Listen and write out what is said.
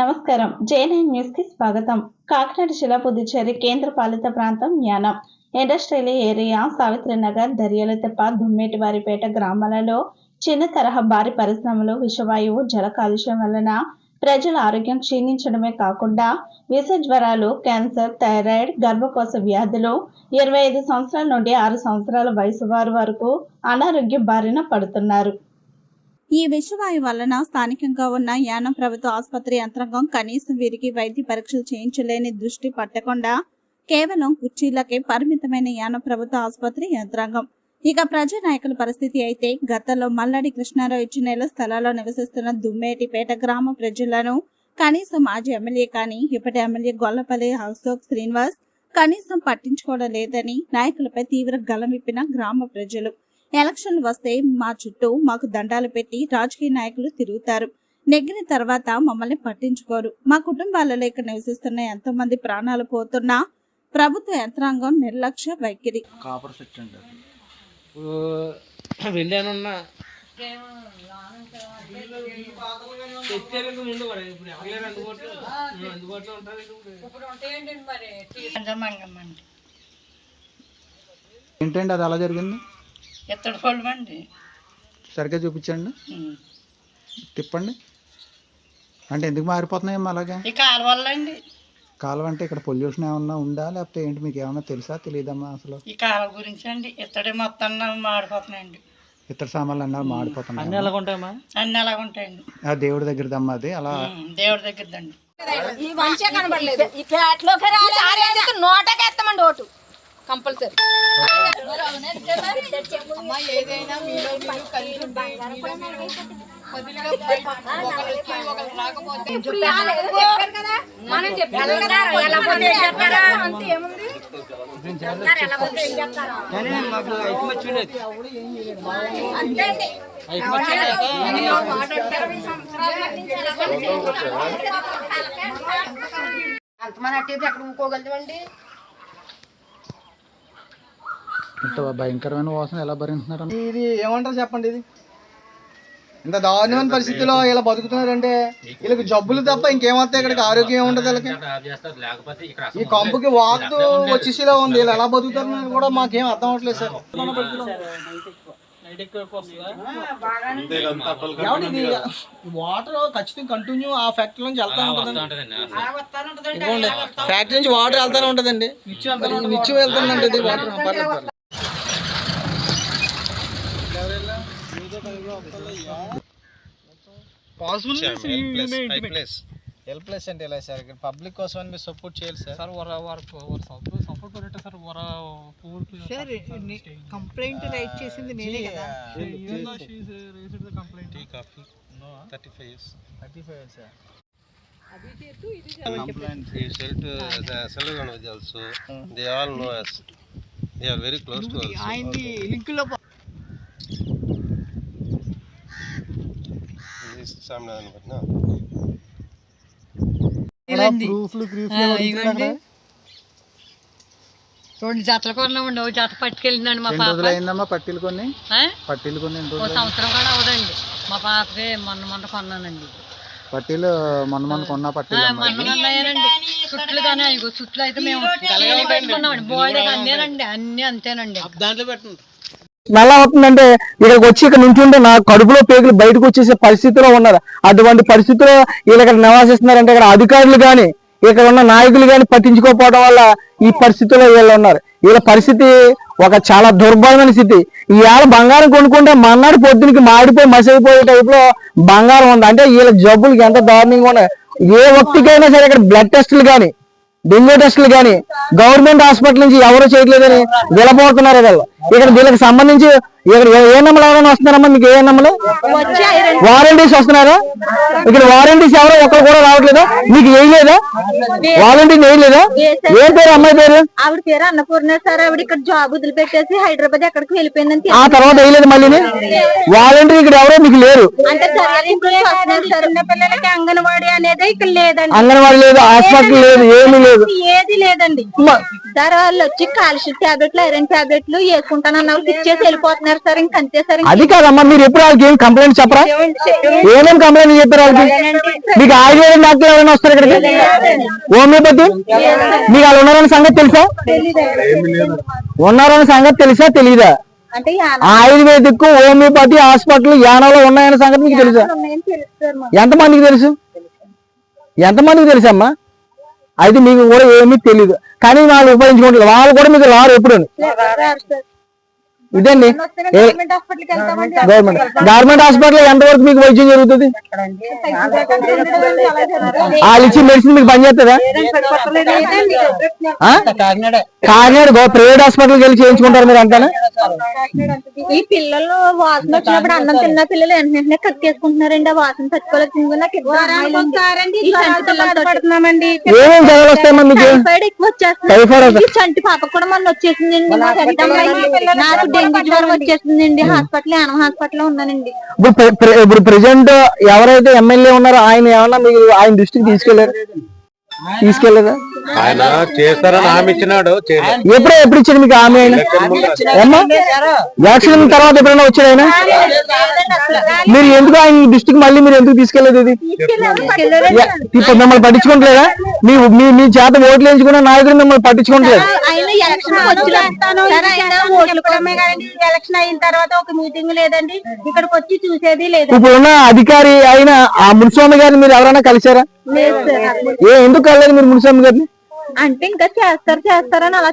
నమస్కారం. జేఎన్ఎన్ న్యూస్కి స్వాగతం. కాకినాడ జిల్లా పుదుచ్చేరి కేంద్ర పాలిత ప్రాంతం యానం ఇండస్ట్రియల్ ఏరియా సావిత్రి నగర్ దర్యాలతెప్ప దుమ్మేటివారిపేట గ్రామాలలో చిన్న తరహా భారీ పరిశ్రమలు విషవాయువు జల కాలుష్యం వలన ప్రజల ఆరోగ్యం క్షీణించడమే కాకుండా విష జ్వరాలు క్యాన్సర్ థైరాయిడ్ గర్భకోశ వ్యాధులు ఇరవై ఐదు సంవత్సరాల నుండి ఆరు సంవత్సరాల వయసు వారి వరకు అనారోగ్య బారిన పడుతున్నారు. ఈ విషవాయు వలన స్థానికంగా ఉన్న యానం ప్రభుత్వ ఆసుపత్రి యంత్రాంగం కనీసం వీరికి వైద్య పరీక్షలు చేయించలేని దృష్టి పట్టకుండా కేవలం కుర్చీలకే పరిమితమైన యానం ప్రభుత్వ ఆసుపత్రి యంత్రాంగం. ఇక ప్రజా నాయకుల పరిస్థితి అయితే గతంలో మల్లడి కృష్ణారావు ఇచ్చిన స్థలాల్లో నివసిస్తున్న దుమ్మేటిపేట గ్రామ ప్రజలను కనీసం మాజీ ఎమ్మెల్యే కానీ ఇప్పటి ఎమ్మెల్యే గొల్లపల్లి అశోక్ శ్రీనివాస్ కనీసం పట్టించుకోవడం లేదని నాయకులపై తీవ్ర గలం విప్పిన గ్రామ ప్రజలు. ఎలక్షన్లు వస్తే మా చుట్టూ మాకు దండాలు పెట్టి రాజకీయ నాయకులు తిరుగుతారు. నెగ్గిన తర్వాత మమ్మల్ని పట్టించుకోరు. మా కుటుంబాలలో ఇక్కడ నివసిస్తున్న ఎంతో మంది ప్రాణాలు పోతున్నా ప్రభుత్వ యంత్రాంగం నిర్లక్ష్య వైఖరి. కాపర్ వెళ్ళానున్నా ఏంటండి అది అలా జరిగింది? ఎత్తడి పళ్ళు అండి. సరిగ్గా చూపించండి. తిప్పండి. అంటే ఎందుకు మారిపోతున్నాయమ్మా అలాగా? ఈ కాలువల్ల అండి కాలువ అంటే ఇక్కడ పొల్యూషన్ ఏమన్నా ఉందా? లేకపోతే ఏంటి మీకు ఏమన్నా తెలుసా? తెలియదమ్మా అసలు. ఈ కాలువ గురించి అండి. ఇత్తడి మొత్తం మాడిపోతున్నాయండి. ఇతర సామాన్లు అన్నా మాడిపోతున్నాయి అన్నీ ఎలాగ ఉంటాయమ్మా? అన్నీ అలాగ ఉంటాయండి. ఆ దేవుడి దగ్గరదమ్మా అది. అలా దేవుడి దగ్గరదండి. ఈ మనిషే కనబడలేదు. ఈ ఫ్లాట్లోకి రాలి నోటకేస్తామండి ఓటు? కంపల్సరీ. ఏదైనా మీలో మీరు కలిసి ఉంటే మీలో మీరు మనం చెప్పాలి కదా ఎలా పోతే అంతే ఏముంది కానీ మాకు అట్టేది అక్కడ ఊకోగలదండి ఇంత భయంకరమైన వాసన ఎలా భరించున్నారమ్మా ఇది ఏమంటారు చెప్పండి ఇది? ఇంత దారుణమైన పరిస్థితిలో ఇలా బతుకుతున్నారంటే వీళ్ళకి జబ్బులు తప్ప ఇంకేమవుతాయి ఇక్కడికి ఆరోగ్యం ఏముంటది వీళ్ళకి? ఈ కంపుకి వాతు వచ్చేసి ఇలా ఉంది. వీళ్ళు ఎలా బతుకుతారు కూడా మాకేం అర్థం అవ్వట్లేదు సార్. వాటర్ ఖచ్చితంగా కంటిన్యూ ఆ ఫ్యాక్టరీ నుంచి వెళ్తా ఉంటుందండి. ఫ్యాక్టరీ నుంచి వాటర్ వెళ్తానే ఉంటుందండి. నిత్యం వెళ్తుందండి ఇది వాటర్. పర్లేదు హెల్ప్ ప్లేస్ అంటే ఎలా సార్ ఇక్కడ పబ్లిక్ కోసం అని మీరు సపోర్ట్ చేయాలి సార్. సార్ వర వర వర సపోర్ట్ కొరట సార్ వర పూర్ కంప్లైంట్ రైట్ చేసింది నేనే కదా. Complaint copy thirty five years thirty five sir He sell to the also. They all know us. They are very close to us. రెండు జతలు కొన్నామండి ఒక జత పట్టుకెళ్ళిందండి మా పాప. అయిందమ్మా పట్టీలు కొన్ని. ఆ? పట్టీలు కొన్ని ఓ సంవత్సరం కూడా అవదండి మా పాపకి మొన్న మొన్న కొన్నానండి. పట్టీలు మొన్న మొన్న కొన్న పట్టీలు చుట్లు కానీ అవి చుట్లు అయితే మేము పెట్టుకున్నామండి బోల్డ్ అన్నేనండి అన్ని అంతేనండి. దాంట్లో పెట్టండి. నల్ల అవుతుందంటే ఇక్కడికి వచ్చి ఇక్కడ నుంచుంటే నా కడుపులో పేగులు బయటకు వచ్చేసే పరిస్థితిలో ఉన్నారు. అటువంటి పరిస్థితిలో వీళ్ళు ఇక్కడ నివాసిస్తున్నారంటే ఇక్కడ అధికారులు కానీ ఇక్కడ ఉన్న నాయకులు కానీ పట్టించుకోకపోవడం వల్ల ఈ పరిస్థితిలో వీళ్ళు ఉన్నారు. వీళ్ళ పరిస్థితి ఒక చాలా దుర్భరమైన స్థితి. ఈ బంగారం కొనుక్కుంటే మన్నాడు పొద్దునికి మాడిపోయి మసైపోయే టైప్లో బంగారం ఉంది. అంటే వీళ్ళ జబ్బులకి ఎంత దారుణంగా ఉన్నాయి. ఏ వ్యక్తికైనా సరే ఇక్కడ బ్లడ్ టెస్టులు కానీ డెంగ్యూ టెస్టులు కానీ గవర్నమెంట్ హాస్పిటల్ నుంచి ఎవరు చేయట్లేదని విలపోతున్నారు వీళ్ళు. ఇక్కడ వీళ్ళకి సంబంధించి ఇక్కడ ఏ- ఏ నెంబర్లు ఎవరైనా వస్తున్నారమ్మా? మీకు ఏ నెంబర్లు వారంటీస్ వస్తున్నారా? ఇక్కడ వారంటీస్ ఎవరో ఒక్కరు కూడా రావట్లేదా? మీకు వేయలేదా వాలంటీర్ వేయలేదా ఏం పేరు? అమ్మాయి పేరు? ఆవిడ పేరు అన్నపూర్ణ సార్. ఆవిడ ఇక్కడ జాబ్ వదిలిపెట్టేసి హైదరాబాద్ ఎక్కడికి వెళ్ళిపోయిందని ఆ తర్వాత వేయలేదు మళ్ళీ వాలంటీర్ ఇక్కడ ఎవరో మీకు లేరు. పిల్లలకి అంగన్వాడీ అనేది ఇక్కడ లేదండి. అంగన్వాడీ లేదు హాస్పిటల్ లేదు ఏమీ లేదు. ఏది లేదండి. సార్ వాళ్ళు వచ్చి కాల్షియం టాబ్లెట్లు ఐరన్ టాబ్లెట్లు వేసుకుంటానన్న వాళ్ళకి ఇచ్చేసి వెళ్ళిపోతున్నారు సార్ ఇంక అంతే సార్ అది కాదమ్మా మీరు ఎప్పుడు వాళ్ళకి ఏం కంప్లైంట్ చెప్పరా? ఏమేమి కంప్లైంట్ చెప్పారు వాళ్ళకి? మీకు ఆయుర్వేదం డాక్టర్ ఎవరైనా వస్తారు ఇక్కడికి? హోమియోపతి? మీకు వాళ్ళు ఉన్నారని సంగతి తెలుసా? ఉన్నారని సంగతి తెలుసా? తెలీదా? ఆయుర్వేదిక్ హోమియోపతి హాస్పిటల్ యానాలో ఉన్నాయన్న సంగతి మీకు తెలుసా? ఉన్నాయని తెలుసు మాకు. ఎంతమందికి తెలుసు? ఎంతమందికి తెలుసమ్మా? అయితే మీకు కూడా ఏమీ తెలియదు కానీ వాళ్ళు ఉపయోగించుకుంటారు. వాళ్ళు కూడా మీకు రారు ఎప్పుడు. ఇదండి. గవర్నమెంట్ గవర్నమెంట్ గవర్నమెంట్ హాస్పిటల్ ఎంతవరకు మీకు వైద్యం జరుగుతుంది? వాళ్ళు ఇచ్చి మెడిసిన్ మీకు పనిచేస్తుందా? కాకినాడ. గో- ప్రైవేట్ హాస్పిటల్కి వెళ్ళి చేయించుకుంటారు మీరు అంటానా ఈ పిల్లలు వాసన వచ్చినప్పుడు అన్నం తిన్న పిల్లలు వెంటనే కక్కేసుకుంటున్నారండి. ఆ వాసన నాకు టైఫాయిడ్ ఎక్కువ వచ్చేస్తుంది. చంటి పాప కూడా మొన్న వచ్చేసిందండి. నాకు డెంగ్యూ జ్వరం వచ్చేసిందండి. హాస్పిటల్ యానం హాస్పిటల్ ఉన్నానండి. ఇప్పుడు ప్రె- ప్రె- ఇప్పుడు ప్రెసెంట్ ఎవరైతే ఎమ్మెల్యే ఉన్నారో ఆయన ఏమన్నా మీకు ఆయన దృష్టికి తీసుకెళ్ళారు తీసుకెళ్ళేదా ఆయన చేస్తారని హామీ ఇచ్చినాడు ఎప్పుడో ఎప్పుడు ఇచ్చాడు మీకు ఆమె ఆయన? ఎలక్షన్ తర్వాత ఎప్పుడైనా వచ్చాడు ఆయన? మీరు ఎందుకు ఆయన దృష్టికి మళ్ళీ మీరు ఎందుకు తీసుకెళ్ళేదు ఇది? ఇప్పుడు మిమ్మల్ని పట్టించుకోవట్లేదా మీ మీ మీ చేత ఓట్లు వేయించుకున్న నాయకుడు మిమ్మల్ని పట్టించుకోవట్లేదు ఎలక్షన్ అయిన తర్వాత ఒక మీటింగ్ లేదండి. ఇక్కడికి వచ్చి చూసేది లేదు. ఇప్పుడున్న అధికారి అయిన ఆ మున్స్వామి గారిని మీరు ఎవరైనా కలిసారా సార్ ఏ ఎందుకు కలలేదు మీరు మున్స్వామి గారిని? అంటే ఇంకా చేస్తారు చేస్తారని అలా